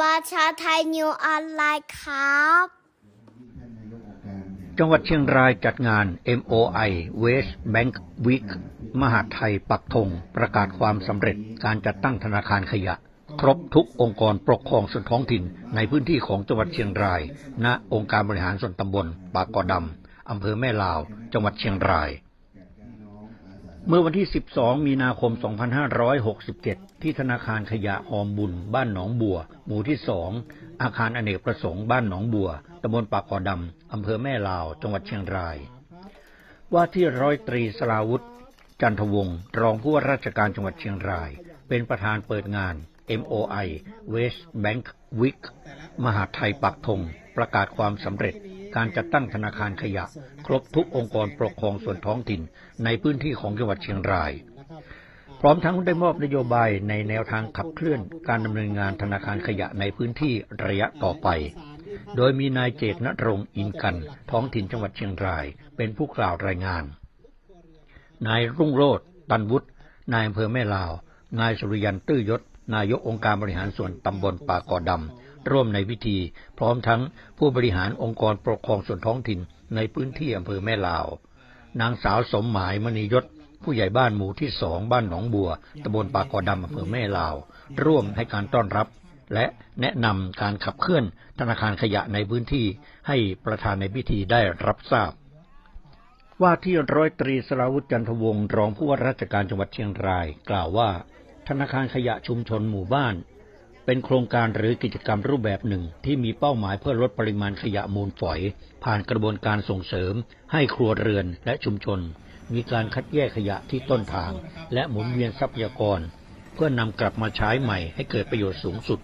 ประชาไทยนิวออนไลน์ครับ จังหวัดเชียงรายจัดงาน MOI West Bank Week มหาไทยปักธงประกาศความสำเร็จการจัดตั้งธนาคารขยะ ครบทุกองค์กรปกครองส่วนท้องถิ่นในพื้นที่ของจังหวัดเชียงราย ณ องค์การบริหารส่วนตำบลปากกอดำอำเภอแม่ลาว จังหวัดเชียงราย เมื่อวันที่ 12 มีนาคม 2567 ที่ธนาคารขยะหอมบุญ บ้านหนองบัว หมู่ที่ 2 อาคารอเนกประสงค์บ้านหนองบัว ตำบลปากกอดำ อำเภอแม่ลาว จังหวัดเชียงราย ว่าที่ร้อยตรีสราวุธ จันทวงศ์รองผู้ว่าราชการจังหวัดเชียงราย เป็นประธานเปิดงาน MOI West Bank Week มหาไทยปักธงประกาศความสำเร็จ การจัดตั้งธนาคารขยะ ครบทุกองค์กรปกครองส่วนท้องถิ่นในพื้นที่ของจังหวัดเชียงราย พร้อมทั้งได้มอบนโยบายในแนวทางขับเคลื่อนการดำเนินงานธนาคารขยะในพื้นที่ระยะต่อไป โดยมีนายเจตนรงค์อินกัน ท้องถิ่นจังหวัดเชียงราย เป็นผู้กล่าวรายงาน นายรุ่งโรจน์ตันวุฒินายอำเภอแม่ลาว นายสุริยันตื้อยศ นายกองค์การบริหารส่วนตำบลป่ากอดำ ร่วมในพิธี พร้อมทั้งผู้บริหารองค์กรปกครองส่วนท้องถิ่นในพื้นที่อำเภอแม่ลาว นางสาวสมหมายมณียศ ผู้ใหญ่บ้านหมู่ที่สองบ้านหนองบัวตำบลปากกอดำอำเภอแม่ลาว ร่วมให้การต้อนรับ และแนะนำการขับเคลื่อนธนาคารขยะในพื้นที่ให้ประธานในพิธีได้รับทราบว่าที่ร้อยตรีสราวุธจันทวงศ์รองผู้ว่าราชการจังหวัดเชียงราย กล่าวว่า ธนาคารขยะชุมชนหมู่บ้าน เป็นโครงการหรือกิจกรรมรูปแบบหนึ่งที่มีเป้าหมายเพื่อลดปริมาณขยะมูลฝอย ผ่านกระบวนการส่งเสริม ให้ครัวเรือนและชุมชน มีการคัดแยกขยะที่ต้นทาง และหมุนเวียนทรัพยากร เพื่อนำกลับมาใช้ใหม่ให้เกิดประโยชน์สูงสุด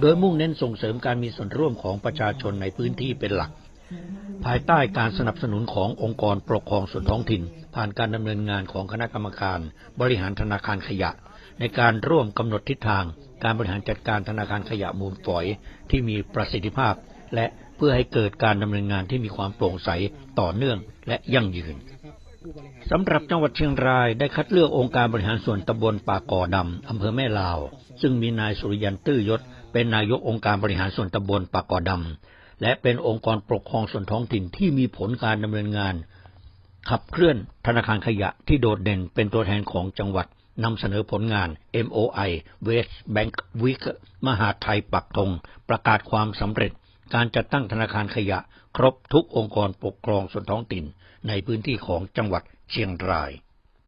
โดยมุ่งเน้นส่งเสริมการมีส่วนร่วมของประชาชนในพื้นที่เป็นหลัก ภายใต้การสนับสนุนขององค์กรปกครองส่วนท้องถิ่น ผ่านการดำเนินงานของคณะกรรมการ บริหารธนาคารขยะ ในการร่วมกำหนดทิศทาง การบริหารจัดการธนาคารขยะมูลฝอย ที่มีประสิทธิภาพ และเพื่อให้เกิดการดำเนินงานที่มีความโปร่งใสต่อเนื่องและยั่งยืนสำหรับจังหวัดเชียงรายได้คัดเลือกองค์การบริหารส่วนตำบลป่าก่อดำอำเภอแม่ลาว ซึ่งมีนายสุริยันตื้อยศ เป็นนายกองค์การบริหารส่วนตำบลป่าก่อดำ และเป็นองค์กรปกครองส่วนท้องถิ่นที่มีผลการดำเนินงาน ขับเคลื่อนธนาคารขยะที่โดดเด่นเป็นตัวแทนของจังหวัดนำเสนอผลงาน MOI West Bank Week มหาไทยปักธงประกาศความสำเร็จ การจัดตั้งธนาคารขยะ ครบทุกองค์กรปกครองส่วนท้องถิ่นในพื้นที่ของจังหวัดเชียงราย